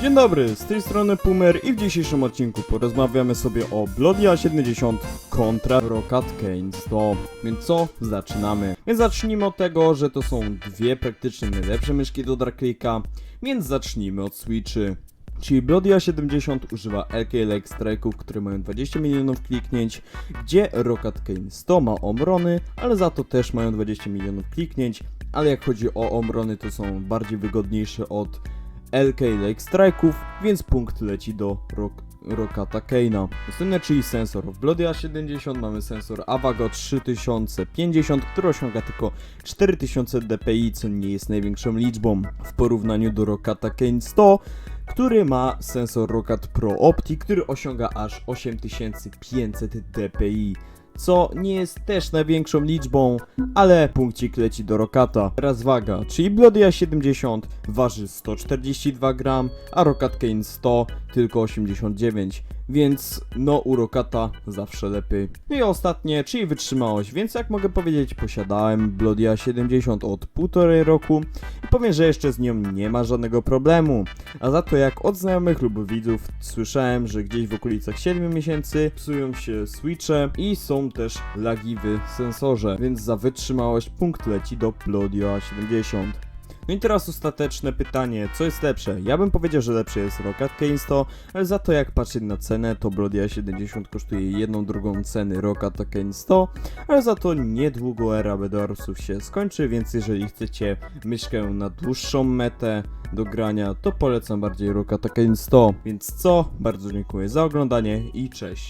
Dzień dobry, z tej strony Pumer i w dzisiejszym odcinku porozmawiamy sobie o Bloody A70 kontra Rocket Kane 100. Więc co? Zaczynamy. Więc zacznijmy od tego, że to są dwie praktycznie najlepsze myszki do Darklicka, więc zacznijmy od Switchy. Czyli Bloody A70 używa LK Lake Strike'ów, które mają 20 milionów kliknięć, gdzie Rocket Kane 100 ma omrony, ale za to też mają 20 milionów kliknięć, ale jak chodzi o omrony to są bardziej wygodniejsze od LK Lake Strike'ów, więc punkt leci do Rock, Rockata Kane'a. Następne czyli sensor. W Bloody A70 mamy sensor Avago 3050, który osiąga tylko 4000 dpi, co nie jest największą liczbą w porównaniu do Rockata Kane 100, który ma sensor Rocket Pro Opti, który osiąga aż 8500 dpi co nie jest też największą liczbą, ale punkcik leci do Rokata. Teraz waga, czyli Bloody A70 waży 142 gram, a Rokat Kane 100 tylko 89, więc no u Rokata zawsze lepiej. No i ostatnie, czyli wytrzymałość, więc jak mogę powiedzieć, posiadałem Bloody A70 od półtorej roku i powiem, że jeszcze z nią nie ma żadnego problemu. A za to jak od znajomych lub widzów słyszałem, że gdzieś w okolicach 7 miesięcy psują się switche i są też lagi w sensorze, więc za wytrzymałość punkt leci do Bloody A70. No i teraz ostateczne pytanie, co jest lepsze? Ja bym powiedział, że lepsze jest Rocket Kane 100, ale za to jak patrzeć na cenę, to Bloody A70 kosztuje jedną drugą ceny Rocket Kane 100, ale za to niedługo era Bedorsów się skończy, więc jeżeli chcecie myszkę na dłuższą metę do grania, to polecam bardziej Rocket Kane 100. Więc co? Bardzo dziękuję za oglądanie i cześć.